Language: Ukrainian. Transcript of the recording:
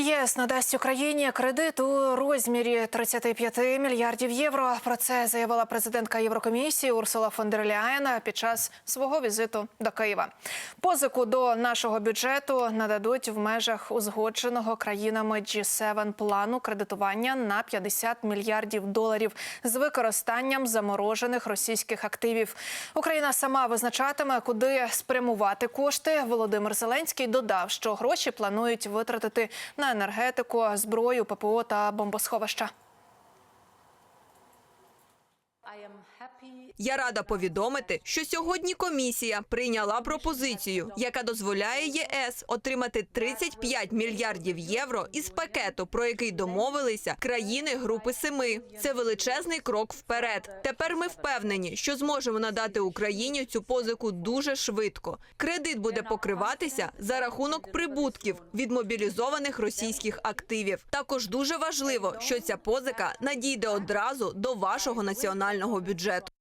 ЄС надасть Україні кредит у розмірі 35 мільярдів євро. Про це заявила президентка Єврокомісії Урсула фон дер Ляєн під час свого візиту до Києва. Позику до нашого бюджету нададуть в межах узгодженого країнами G7 плану кредитування на 50 мільярдів доларів з використанням заморожених російських активів. Україна сама визначатиме, куди спрямувати кошти. Володимир Зеленський додав, що гроші планують витратити на енергетику, зброю, ППО та бомбосховища. Я рада повідомити, що сьогодні комісія прийняла пропозицію, яка дозволяє ЄС отримати 35 мільярдів євро із пакету, про який домовилися країни Групи Семи. Це величезний крок вперед. Тепер ми впевнені, що зможемо надати Україні цю позику дуже швидко. Кредит буде покриватися за рахунок прибутків від мобілізованих російських активів. Також дуже важливо, що ця позика надійде одразу до вашого національного бюджету.